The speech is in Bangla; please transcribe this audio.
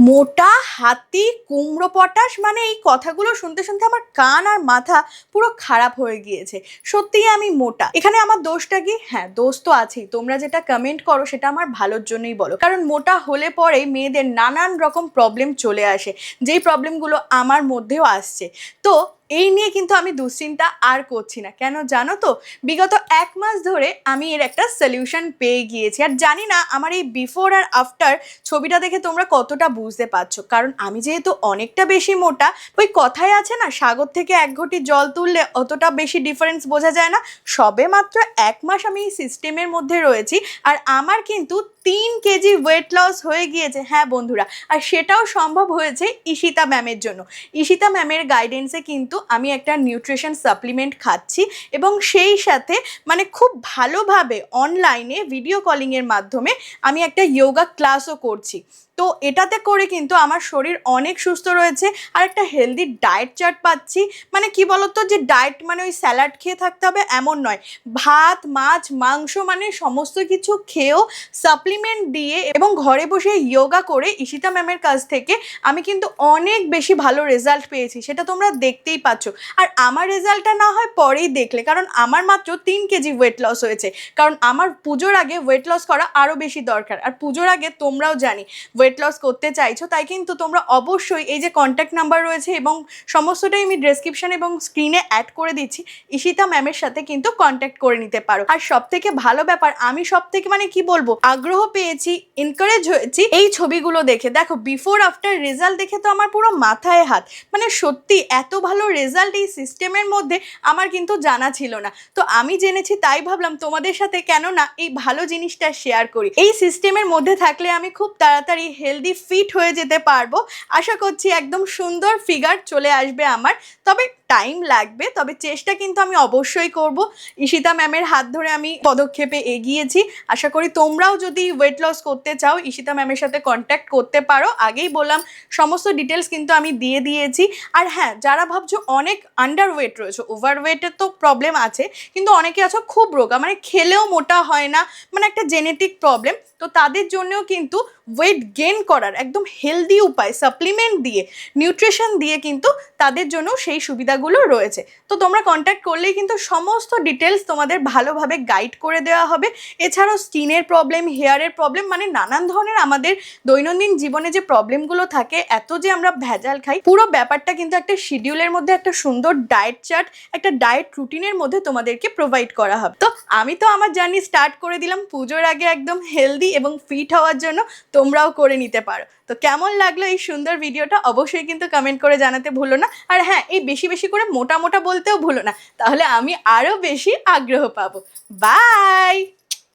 মোটা হাতি, কুমড়ো পটাশ মানে এই কথাগুলো শুনতে শুনতে আমার কান আর মাথা পুরো খারাপ হয়ে গিয়েছে। সত্যিই আমি মোটা। এখানে আমার দোষটা কি? হ্যাঁ দোষ তো আছেই। তোমরা যেটা কমেন্ট করো সেটা আমার ভালোর জন্যই বলো। কারণ মোটা হলে পরে মেয়েদের নানান রকম প্রবলেম চলে আসে। যেই প্রবলেমগুলো আমার মধ্যেও আসছে। তো এই নিয়ে কিন্তু আমি দুশ্চিন্তা আর করছি না। কেন জানো তো? বিগত এক মাস ধরে আমি এর একটা সলিউশন পেয়ে গিয়েছি। আর জানি না আমার এই বিফোর আর আফটার ছবিটা দেখে তোমরা কতটা বুঝতে পারছ। কারণ আমি যেহেতু অনেকটা বেশি মোটা, ওই কথাই আছে না, সাগর থেকে এক ঘটি জল তুললে অতটা বেশি ডিফারেন্স বোঝা যায় না। সবে মাত্র এক মাস আমি এই সিস্টেমের মধ্যে রয়েছি। আর আমার কিন্তু তিন কেজি ওয়েট লস হয়ে গিয়েছে। হ্যাঁ বন্ধুরা, আর সেটাও সম্ভব হয়েছে ঈশিতা ম্যামের জন্য। ঈশিতা ম্যামের গাইডেন্সে কিন্তু আমি একটা নিউট্রিশন সাপ্লিমেন্ট খাচ্ছি এবং সেই সাথে মানে খুব ভালোভাবে অনলাইনে ভিডিও কলিংয়ের মাধ্যমে আমি একটা যোগা ক্লাসও করছি। তো এটাতে করে কিন্তু আমার শরীর অনেক সুস্থ রয়েছে। আর একটা হেলদি ডায়েট চার্ট পাচ্ছি। মানে কি বলতো যে ডায়েট মানে ওই স্যালাড খেয়ে থাকতে হবে এমন নয়। ভাত, মাছ, মাংস মানে সমস্ত কিছু খেয়েও সাপ্লিমেন্ট দিয়ে এবং ঘরে বসে ইয়োগা করে ইশিতা ম্যামের কাছ থেকে আমি কিন্তু অনেক বেশি ভালো রেজাল্ট পেয়েছি। সেটা তোমরা দেখতেই পাচ্ছ। আর আমার রেজাল্টটা না হয় পরেই দেখলে। কারণ আমার মাত্র তিন কেজি ওয়েট লস হয়েছে। কারণ আমার পুজোর আগে ওয়েট লস করা আরও বেশি দরকার। আর পুজোর আগে তোমরাও জানি ওয়েট লস করতে চাইছো, তাই কিন্তু তোমরা অবশ্যই এই যে কন্ট্যাক্ট নাম্বার রয়েছে এবং সমস্তটাই আমি ডেসক্রিপশন এবং স্ক্রিনে অ্যাড করে দিচ্ছি, ঈশিতা ম্যামের সাথে কিন্তু কন্ট্যাক্ট করে নিতে পারো। আর সব থেকে ভালো ব্যাপার, আমি সব থেকে মানে কি বলব, আগ্রহ পেয়েছি এনকারেজ হয়েছি এই ছবিগুলো দেখে। দেখো বিফোর আফটার রেজাল্ট দেখে তো আমার পুরো মাথায় হাত। মানে সত্যি, এত ভালো রেজাল্ট এই সিস্টেমের মধ্যে আমার কিন্তু জানা ছিল না। তো আমি জেনেছি, তাই ভাবলাম তোমাদের সাথে কেন না এই ভালো জিনিসটা শেয়ার করি। এই সিস্টেমের মধ্যে থাকলে আমি খুব তাড়াতাড়ি হেলদি ফিট হয়ে যেতে পারব। আশা করছি একদম সুন্দর ফিগার চলে আসবে আমার। তবে টাইম লাগবে, তবে চেষ্টা কিন্তু আমি অবশ্যই করব। ঈশিতা ম্যামের হাত ধরে আমি পদক্ষেপে এগিয়েছি। আশা করি তোমরাও যদি ওয়েট লস করতে চাও, ঈশিতা ম্যামের সাথে কন্ট্যাক্ট করতে পারো। আগেই বললাম, সমস্ত ডিটেলস কিন্তু আমি দিয়ে দিয়েছি। আর হ্যাঁ যারা ভাবছ অনেক আন্ডার ওয়েট রয়েছে ওভার ওয়েটের তো প্রবলেম আছে, কিন্তু অনেকে আছো খুব রোগা মানে খেলেও মোটা হয় না মানে একটা জেনেটিক প্রবলেম তো তাদের জন্যও কিন্তু ওয়েট গেন করার একদম হেলদি উপায় সাপ্লিমেন্ট দিয়ে নিউট্রিশন দিয়ে কিন্তু তাদের জন্য সেই সুবিধাগুলো রয়েছে। তো তোমরা কন্ট্যাক্ট করলেই কিন্তু সমস্ত ডিটেলস তোমাদের ভালোভাবে গাইড করে দেওয়া হবে। এছাড়াও স্কিনের প্রবলেম হেয়ারের প্রবলেম মানে নানান ধরনের আমাদের দৈনন্দিন জীবনে যে প্রবলেমগুলো থাকে, এত যে আমরা ভেজাল খাই, পুরো ব্যাপারটা কিন্তু একটা শিডিউলের মধ্যে একটা সুন্দর ডায়েট চার্ট একটা ডায়েট রুটিনের মধ্যে তোমাদেরকে প্রোভাইড করা হবে। তো আমি তো আমার জার্নি স্টার্ট করে দিলাম পুজোর আগে একদম হেলদি এবং ফিট হওয়ার জন্য, তোমরাও করে নিতে পারো। তো কেমন লাগল এই সুন্দর ভিডিওটা অবশ্যই কিন্তু কমেন্ট করে জানাতে ভুলো না। আর হ্যাঁ এই বেশি বেশি করে মোটা মোটা বলতেও ভুলো না। তাহলে আমি আরও বেশি আগ্রহ পাবো। বাই